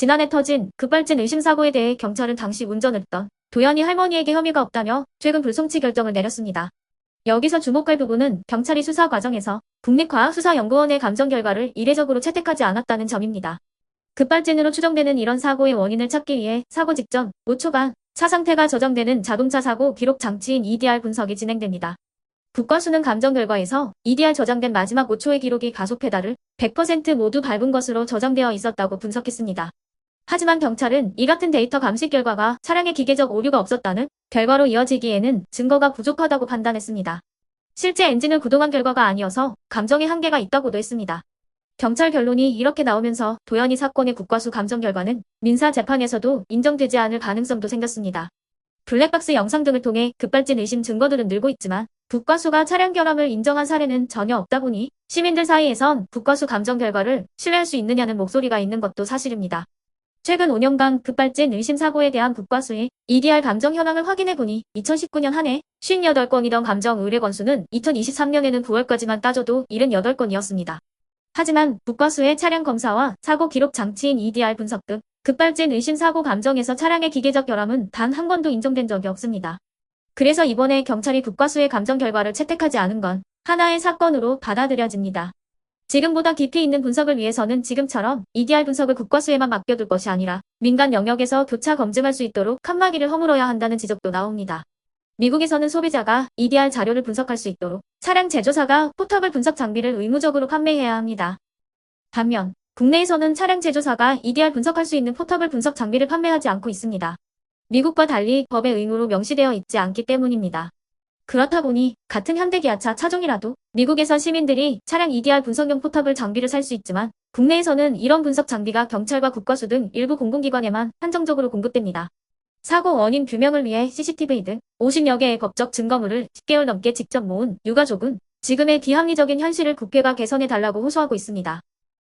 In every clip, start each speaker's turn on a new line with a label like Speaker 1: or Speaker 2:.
Speaker 1: 지난해 터진 급발진 의심 사고에 대해 경찰은 당시 운전을 했던 도연이 할머니에게 혐의가 없다며 최근 불송치 결정을 내렸습니다. 여기서 주목할 부분은 경찰이 수사 과정에서 국립과학수사연구원의 감정 결과를 이례적으로 채택하지 않았다는 점입니다. 급발진으로 추정되는 이런 사고의 원인을 찾기 위해 사고 직전 5초간 차 상태가 저장되는 자동차 사고 기록 장치인 EDR 분석이 진행됩니다. 국과수는 감정 결과에서 EDR 저장된 마지막 5초의 기록이 가속 페달을 100% 모두 밟은 것으로 저장되어 있었다고 분석했습니다. 하지만 경찰은 이 같은 데이터 감식 결과가 차량에 기계적 오류가 없었다는 결과로 이어지기에는 증거가 부족하다고 판단했습니다. 실제 엔진을 구동한 결과가 아니어서 감정에 한계가 있다고도 했습니다. 경찰 결론이 이렇게 나오면서 도연이 사건의 국과수 감정 결과는 민사 재판에서도 인정되지 않을 가능성도 생겼습니다. 블랙박스 영상 등을 통해 급발진 의심 증거들은 늘고 있지만 국과수가 차량 결함을 인정한 사례는 전혀 없다 보니 시민들 사이에선 국과수 감정 결과를 신뢰할 수 있느냐는 목소리가 있는 것도 사실입니다. 최근 5년간 급발진 의심 사고에 대한 국과수의 EDR 감정 현황을 확인해보니 2019년 한 해 58건이던 감정 의뢰 건수는 2023년에는 9월까지만 따져도 78건이었습니다. 하지만 국과수의 차량 검사와 사고 기록 장치인 EDR 분석 등 급발진 의심 사고 감정에서 차량의 기계적 결함은 단 한 번도 인정된 적이 없습니다. 그래서 이번에 경찰이 국과수의 감정 결과를 채택하지 않은 건 하나의 사건으로 받아들여집니다. 지금보다 깊이 있는 분석을 위해서는 지금처럼 EDR 분석을 국과수에만 맡겨둘 것이 아니라 민간 영역에서 교차 검증할 수 있도록 칸막이를 허물어야 한다는 지적도 나옵니다. 미국에서는 소비자가 EDR 자료를 분석할 수 있도록 차량 제조사가 포탑을 분석 장비를 의무적으로 판매해야 합니다. 반면 국내에서는 차량 제조사가 EDR 분석할 수 있는 포탑을 분석 장비를 판매하지 않고 있습니다. 미국과 달리 법의 의무로 명시되어 있지 않기 때문입니다. 그렇다 보니 같은 현대기아차 차종이라도 미국에서 시민들이 차량 EDR 분석용 포탑을 장비를 살 수 있지만 국내에서는 이런 분석 장비가 경찰과 국과수 등 일부 공공기관에만 한정적으로 공급됩니다. 사고 원인 규명을 위해 CCTV 등 50여 개의 법적 증거물을 10개월 넘게 직접 모은 유가족은 지금의 비합리적인 현실을 국회가 개선해달라고 호소하고 있습니다.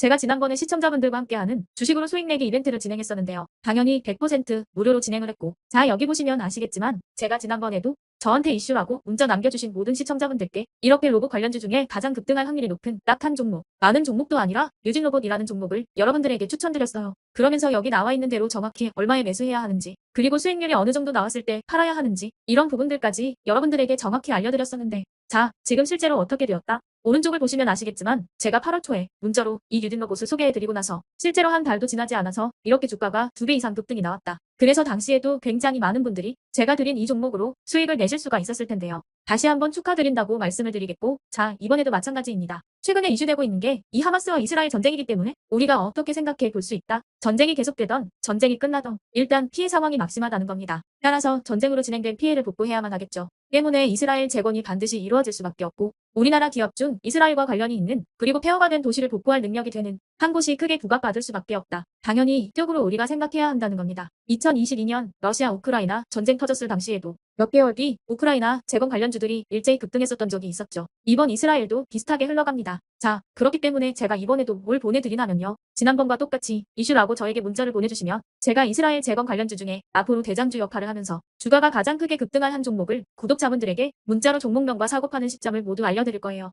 Speaker 2: 제가 지난번에 시청자분들과 함께하는 주식으로 수익 내기 이벤트를 진행했었는데요. 당연히 100% 무료로 진행을 했고 자 여기 보시면 아시겠지만 제가 지난번에도 저한테 이슈라고 문자 남겨주신 모든 시청자분들께 이렇게 로봇 관련주 중에 가장 급등할 확률이 높은 딱 한 종목, 많은 종목도 아니라 뉴진로봇이라는 종목을 여러분들에게 추천드렸어요. 그러면서 여기 나와 있는 대로 정확히 얼마에 매수해야 하는지, 그리고 수익률이 어느 정도 나왔을 때 팔아야 하는지, 이런 부분들까지 여러분들에게 정확히 알려드렸었는데, 자, 지금 실제로 어떻게 되었다? 오른쪽을 보시면 아시겠지만 제가 8월 초에 문자로 이 뉴딘로봇을 소개해드리고 나서 실제로 한 달도 지나지 않아서 이렇게 주가가 두배 이상 급등이 나왔다. 그래서 당시에도 굉장히 많은 분들이 제가 드린 이 종목으로 수익을 내실 수가 있었을 텐데요. 다시 한번 축하드린다고 말씀을 드리겠고 자 이번에도 마찬가지입니다. 최근에 이슈되고 있는 게 이 하마스와 이스라엘 전쟁이기 때문에 우리가 어떻게 생각해 볼 수 있다. 전쟁이 계속되던 전쟁이 끝나던 일단 피해 상황이 막심하다는 겁니다. 따라서 전쟁으로 진행된 피해를 복구해야만 하겠죠. 때문에 이스라엘 재건이 반드시 이루어질 수밖에 없고 우리나라 기업 중 이스라엘과 관련이 있는 그리고 폐허가 된 도시를 복구할 능력이 되는 한 곳이 크게 부각받을 수밖에 없다. 당연히 이쪽으로 우리가 생각해야 한다는 겁니다. 2022년 러시아 우크라이나 전쟁 터졌을 당시에도 몇 개월 뒤 우크라이나 재건 관련주들이 일제히 급등했었던 적이 있었죠. 이번 이스라엘도 비슷하게 흘러갑니다. 자, 그렇기 때문에 제가 이번에도 뭘 보내드리냐면요. 지난번과 똑같이 이슈라고 저에게 문자를 보내주시면 제가 이스라엘 재건 관련주 중에 앞으로 대장주 역할을 하면서 주가가 가장 크게 급등할 한 종목을 구독자분들에게 문자로 종목명과 사고 파는 시점을 모두 알려드릴 거예요.